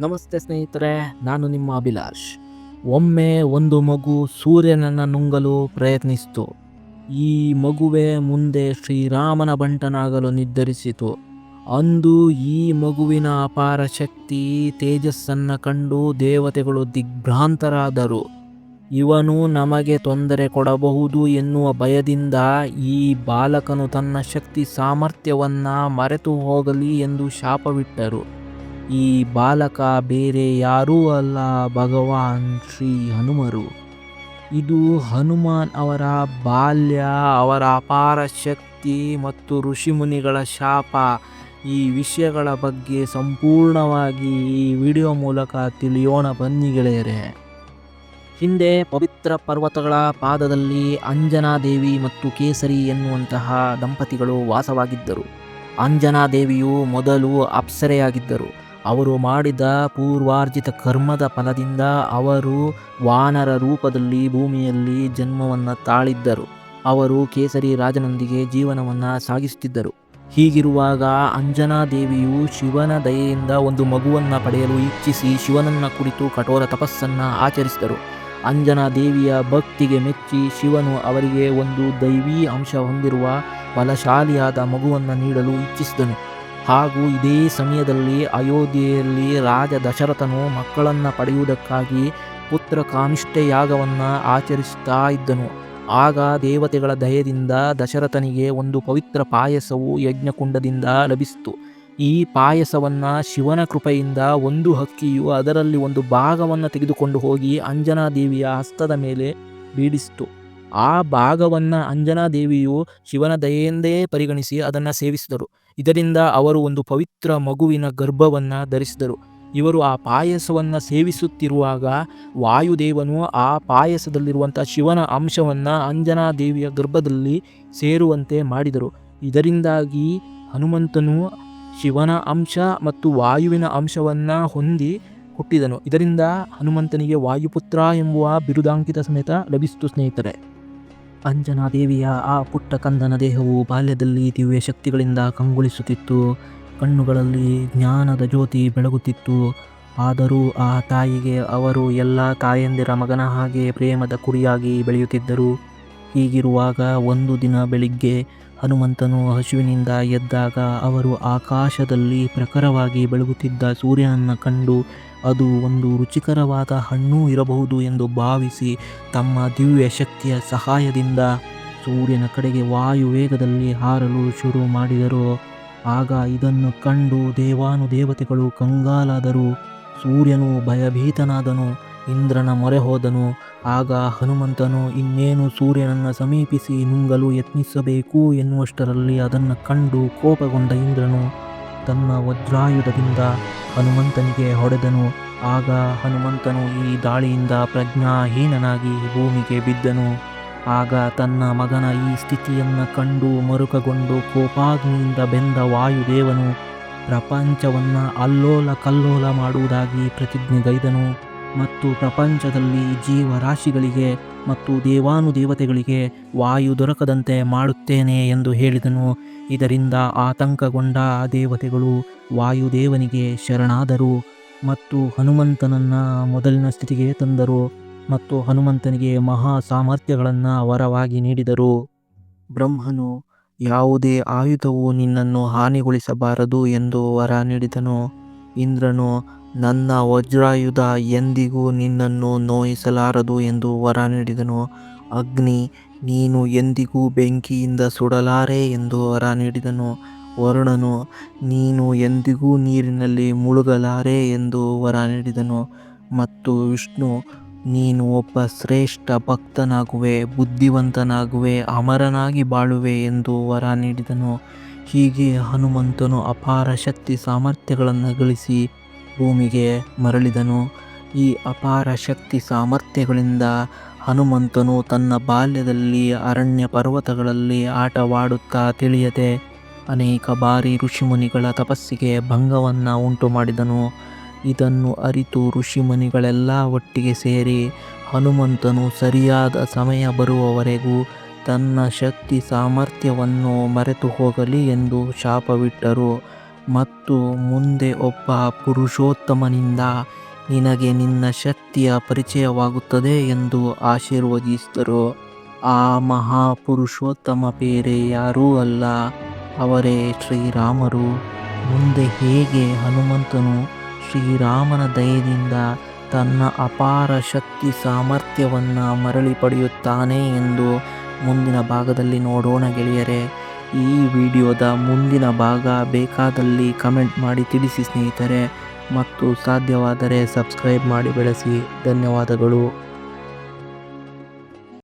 ನಮಸ್ತೆ ಸ್ನೇಹಿತರೆ, ನಾನು ನಿಮ್ಮ ಅಭಿಲಾಷ್. ಒಮ್ಮೆ ಒಂದು ಮಗು ಸೂರ್ಯನನ್ನು ನುಂಗಲು ಪ್ರಯತ್ನಿಸಿತು. ಈ ಮಗುವೆ ಮುಂದೆ ಶ್ರೀರಾಮನ ಬಂಟನಾಗಲು ನಿರ್ಧರಿಸಿತು. ಅಂದು ಈ ಮಗುವಿನ ಅಪಾರ ಶಕ್ತಿ, ತೇಜಸ್ಸನ್ನು ಕಂಡು ದೇವತೆಗಳು ದಿಗ್ಭ್ರಾಂತರಾದರು. ಇವನು ನಮಗೆ ತೊಂದರೆ ಕೊಡಬಹುದು ಎನ್ನುವ ಭಯದಿಂದ ಈ ಬಾಲಕನು ತನ್ನ ಶಕ್ತಿ ಸಾಮರ್ಥ್ಯವನ್ನು ಮರೆತು ಹೋಗಲಿ ಎಂದು ಶಾಪವಿಟ್ಟರು. ಈ ಬಾಲಕ ಬೇರೆ ಯಾರೂ ಅಲ್ಲ, ಭಗವಾನ್ ಶ್ರೀ ಹನುಮರು. ಇದು ಹನುಮಾನ್ ಅವರ ಬಾಲ್ಯ, ಅವರ ಅಪಾರ ಶಕ್ತಿ ಮತ್ತು ಋಷಿಮುನಿಗಳ ಶಾಪ. ಈ ವಿಷಯಗಳ ಬಗ್ಗೆ ಸಂಪೂರ್ಣವಾಗಿ ಈ ವಿಡಿಯೋ ಮೂಲಕ ತಿಳಿಯೋಣ ಬನ್ನಿ ಗೆಳೆಯರೆ. ಹಿಂದೆ ಪವಿತ್ರ ಪರ್ವತಗಳ ಪಾದದಲ್ಲಿ ಅಂಜನಾದೇವಿ ಮತ್ತು ಕೇಸರಿ ಎನ್ನುವಂತಹ ದಂಪತಿಗಳು ವಾಸವಾಗಿದ್ದರು. ಅಂಜನಾದೇವಿಯು ಮೊದಲು ಅಪ್ಸರೆಯಾಗಿದ್ದರು. ಅವರು ಮಾಡಿದ ಪೂರ್ವಾರ್ಜಿತ ಕರ್ಮದ ಫಲದಿಂದ ಅವರು ವಾನರ ರೂಪದಲ್ಲಿ ಭೂಮಿಯಲ್ಲಿ ಜನ್ಮವನ್ನು ತಾಳಿದ್ದರು. ಅವರು ಕೇಸರಿ ರಾಜನೊಂದಿಗೆ ಜೀವನವನ್ನು ಸಾಗಿಸುತ್ತಿದ್ದರು. ಹೀಗಿರುವಾಗ ಅಂಜನಾದೇವಿಯು ಶಿವನ ದಯೆಯಿಂದ ಒಂದು ಮಗುವನ್ನು ಪಡೆಯಲು ಇಚ್ಛಿಸಿ ಶಿವನನ್ನ ಕುರಿತು ಕಠೋರ ತಪಸ್ಸನ್ನು ಆಚರಿಸಿದರು. ಅಂಜನಾ ದೇವಿಯ ಭಕ್ತಿಗೆ ಮೆಚ್ಚಿ ಶಿವನು ಅವರಿಗೆ ಒಂದು ದೈವೀ ಅಂಶ ಹೊಂದಿರುವ ಬಲಶಾಲಿಯಾದ ಮಗುವನ್ನು ನೀಡಲು ಇಚ್ಛಿಸಿದನು. ಹಾಗೂ ಇದೇ ಸಮಯದಲ್ಲಿ ಅಯೋಧ್ಯೆಯಲ್ಲಿ ರಾಜ ದಶರಥನು ಮಕ್ಕಳನ್ನು ಪಡೆಯುವುದಕ್ಕಾಗಿ ಪುತ್ರ ಕಾಮಿಷ್ಠೆಯಾಗವನ್ನು ಆಚರಿಸ್ತಾ ಇದ್ದನು. ಆಗ ದೇವತೆಗಳ ದಯದಿಂದ ದಶರಥನಿಗೆ ಒಂದು ಪವಿತ್ರ ಪಾಯಸವು ಯಜ್ಞಕುಂಡದಿಂದ ಲಭಿಸಿತು. ಈ ಪಾಯಸವನ್ನ ಶಿವನ ಕೃಪೆಯಿಂದ ಒಂದು ಹಕ್ಕಿಯು ಅದರಲ್ಲಿ ಒಂದು ಭಾಗವನ್ನು ತೆಗೆದುಕೊಂಡು ಹೋಗಿ ಅಂಜನಾದೇವಿಯ ಹಸ್ತದ ಮೇಲೆ ಬೀಡಿಸಿತು ಆ ಭಾಗವನ್ನ ಅಂಜನಾದೇವಿಯು ಶಿವನ ದಯೆಯಿಂದೇ ಪರಿಗಣಿಸಿ ಅದನ್ನು ಸೇವಿಸಿದರು. ಇದರಿಂದ ಅವರು ಒಂದು ಪವಿತ್ರ ಮಗುವಿನ ಗರ್ಭವನ್ನು ಧರಿಸಿದರು. ಇವರು ಆ ಪಾಯಸವನ್ನು ಸೇವಿಸುತ್ತಿರುವಾಗ ವಾಯುದೇವನು ಆ ಪಾಯಸದಲ್ಲಿರುವಂಥ ಶಿವನ ಅಂಶವನ್ನ ಅಂಜನಾದೇವಿಯ ಗರ್ಭದಲ್ಲಿ ಸೇರುವಂತೆ ಮಾಡಿದರು. ಇದರಿಂದಾಗಿ ಹನುಮಂತನು ಶಿವನ ಅಂಶ ಮತ್ತು ವಾಯುವಿನ ಅಂಶವನ್ನು ಹೊಂದಿ ಹುಟ್ಟಿದನು. ಇದರಿಂದ ಹನುಮಂತನಿಗೆ ವಾಯುಪುತ್ರ ಎಂಬುವ ಬಿರುದಾಂಕಿತ ಸಮೇತ ಲಭಿಸಿತು ಸ್ನೇಹಿತರೆ. ಅಂಜನಾದೇವಿಯ ಆ ಪುಟ್ಟ ಕಂದನ ದೇಹವು ಬಾಲ್ಯದಲ್ಲಿ ದಿವ್ಯ ಶಕ್ತಿಗಳಿಂದ ಕಂಗೊಳಿಸುತ್ತಿತ್ತು. ಕಣ್ಣುಗಳಲ್ಲಿ ಜ್ಞಾನದ ಜ್ಯೋತಿ ಬೆಳಗುತ್ತಿತ್ತು. ಆದರೂ ಆ ತಾಯಿಗೆ ಅವರು ಎಲ್ಲ ತಾಯಂದಿರ ಮಗನ ಹಾಗೆ ಪ್ರೇಮದ ಕುರಿಯಾಗಿ ಬೆಳೆಯುತ್ತಿದ್ದರು. ಹೀಗಿರುವಾಗ ಒಂದು ದಿನ ಬೆಳಿಗ್ಗೆ ಹನುಮಂತನು ಹಸುವಿನಿಂದ ಎದ್ದಾಗ ಅವರು ಆಕಾಶದಲ್ಲಿ ಪ್ರಖರವಾಗಿ ಬೆಳಗುತ್ತಿದ್ದ ಸೂರ್ಯನನ್ನು ಕಂಡು ಅದು ಒಂದು ರುಚಿಕರವಾದ ಹಣ್ಣು ಇರಬಹುದು ಎಂದು ಭಾವಿಸಿ ತಮ್ಮ ದಿವ್ಯ ಶಕ್ತಿಯ ಸಹಾಯದಿಂದ ಸೂರ್ಯನ ಕಡೆಗೆ ವಾಯು ವೇಗದಲ್ಲಿ ಹಾರಲು ಶುರು ಮಾಡಿದರು. ಆಗ ಇದನ್ನು ಕಂಡು ದೇವಾನುದೇವತೆಗಳು ಕಂಗಾಲಾದರು. ಸೂರ್ಯನು ಭಯಭೀತನಾದನು. ಇಂದ್ರನ ಮೊರೆ ಹೋದನು. ಆಗ ಹನುಮಂತನು, ಇನ್ನೇನು ಸೂರ್ಯನನ್ನು ಸಮೀಪಿಸಿ ನುಂಗಲು ಯತ್ನಿಸಬೇಕು ಎನ್ನುವಷ್ಟರಲ್ಲಿ ಅದನ್ನು ಕಂಡು ಕೋಪಗೊಂಡ ಇಂದ್ರನು ತನ್ನ ವಜ್ರಾಯುಧದಿಂದ ಹನುಮಂತನಿಗೆ ಹೊಡೆದನು. ಆಗ ಹನುಮಂತನು ಈ ದಾಳಿಯಿಂದ ಪ್ರಜ್ಞಾಹೀನನಾಗಿ ಭೂಮಿಗೆ ಬಿದ್ದನು. ಆಗ ತನ್ನ ಮಗನ ಈ ಸ್ಥಿತಿಯನ್ನು ಕಂಡು ಮರುಕಗೊಂಡು ಕೋಪಾಗ್ನಿಯಿಂದ ಬೆಂದ ವಾಯುದೇವನು ಪ್ರಪಂಚವನ್ನು ಅಲ್ಲೋಲ ಕಲ್ಲೋಲ ಮಾಡುವುದಾಗಿ ಪ್ರತಿಜ್ಞೆಗೈದನು. ಮತ್ತು ಪ್ರಪಂಚದಲ್ಲಿ ಜೀವರಾಶಿಗಳಿಗೆ ಮತ್ತು ದೇವಾನುದೇವತೆಗಳಿಗೆ ವಾಯು ದೊರಕದಂತೆ ಮಾಡುತ್ತೇನೆ ಎಂದು ಹೇಳಿದನು. ಇದರಿಂದ ಆತಂಕಗೊಂಡ ದೇವತೆಗಳು ವಾಯುದೇವನಿಗೆ ಶರಣಾದರು ಮತ್ತು ಹನುಮಂತನನ್ನು ಮೊದಲಿನ ಸ್ಥಿತಿಗೆ ತಂದರು ಮತ್ತು ಹನುಮಂತನಿಗೆ ಮಹಾ ಸಾಮರ್ಥ್ಯಗಳನ್ನು ವರವಾಗಿ ನೀಡಿದರು. ಬ್ರಹ್ಮನು, ಯಾವುದೇ ಆಯುಧವು ನಿನ್ನನ್ನು ಹಾನಿಗೊಳಿಸಬಾರದು ಎಂದು ವರ ನೀಡಿದನು. ಇಂದ್ರನು ನನ್ನ ವಜ್ರಾಯುಧ ಎಂದಿಗೂ ನಿನ್ನನ್ನು ನೋಯಿಸಲಾರದು ಎಂದು ವರ ನೀಡಿದನು. ಅಗ್ನಿ, ನೀನು ಎಂದಿಗೂ ಬೆಂಕಿಯಿಂದ ಸುಡಲಾರೆ ಎಂದು ವರ ನೀಡಿದನು. ವರುಣನು, ನೀನು ಎಂದಿಗೂ ನೀರಿನಲ್ಲಿ ಮುಳುಗಲಾರೆ ಎಂದು ವರ ನೀಡಿದನು. ಮತ್ತು ವಿಷ್ಣು, ನೀನು ಒಬ್ಬ ಶ್ರೇಷ್ಠ ಭಕ್ತನಾಗುವೆ, ಬುದ್ಧಿವಂತನಾಗುವೆ, ಅಮರನಾಗಿ ಬಾಳುವೆ ಎಂದು ವರ ನೀಡಿದನು. ಹೀಗೆ ಹನುಮಂತನು ಅಪಾರ ಶಕ್ತಿ ಸಾಮರ್ಥ್ಯಗಳನ್ನು ಗಳಿಸಿ ಭೂಮಿಗೆ ಮರಳಿದನು. ಈ ಅಪಾರ ಶಕ್ತಿ ಸಾಮರ್ಥ್ಯಗಳಿಂದ ಹನುಮಂತನು ತನ್ನ ಬಾಲ್ಯದಲ್ಲಿ ಅರಣ್ಯ ಪರ್ವತಗಳಲ್ಲಿ ಆಟವಾಡುತ್ತಾ ತಿಳಿಯದೆ ಅನೇಕ ಬಾರಿ ಋಷಿಮುನಿಗಳ ತಪಸ್ಸಿಗೆ ಭಂಗವನ್ನು ಉಂಟು ಮಾಡಿದನು ಇದನ್ನು ಅರಿತು ಋಷಿಮುನಿಗಳೆಲ್ಲ ಒಟ್ಟಿಗೆ ಸೇರಿ ಹನುಮಂತನು ಸರಿಯಾದ ಸಮಯ ಬರುವವರೆಗೂ ತನ್ನ ಶಕ್ತಿ ಸಾಮರ್ಥ್ಯವನ್ನು ಮರೆತು ಹೋಗಲಿ ಎಂದು ಶಾಪವಿಟ್ಟರು. ಮತ್ತು ಮುಂದೆ ಒಬ್ಬ ಪುರುಷೋತ್ತಮನಿಂದ ನಿನಗೆ ನಿನ್ನ ಶಕ್ತಿಯ ಪರಿಚಯವಾಗುತ್ತದೆ ಎಂದು ಆಶೀರ್ವದಿಸಿದರು. ಆ ಮಹಾಪುರುಷೋತ್ತಮ ಬೇರೆ ಯಾರೂ ಅಲ್ಲ. ಅವರೇ ಶ್ರೀರಾಮರು. ಮುಂದೆ ಹೇಗೆ ಹನುಮಂತನು ಶ್ರೀರಾಮನ ದಯದಿಂದ ತನ್ನ ಅಪಾರ ಶಕ್ತಿ ಸಾಮರ್ಥ್ಯವನ್ನು ಮರಳಿ ಪಡೆಯುತ್ತಾನೆ ಎಂದು ಮುಂದಿನ ಭಾಗದಲ್ಲಿ ನೋಡೋಣ ಗೆಳೆಯರೆ. ಈ ವಿಡಿಯೋದ ಮುಂದಿನ ಭಾಗ ಬೇಕಾದಲ್ಲಿ ಕಮೆಂಟ್ ಮಾಡಿ ತಿಳಿಸಿ ಸ್ನೇಹಿತರೆ. ಮತ್ತು ಸಾಧ್ಯವಾದರೆ ಸಬ್ಸ್ಕ್ರೈಬ್ ಮಾಡಿ ಬೆಳೆಸಿ. ಧನ್ಯವಾದಗಳು.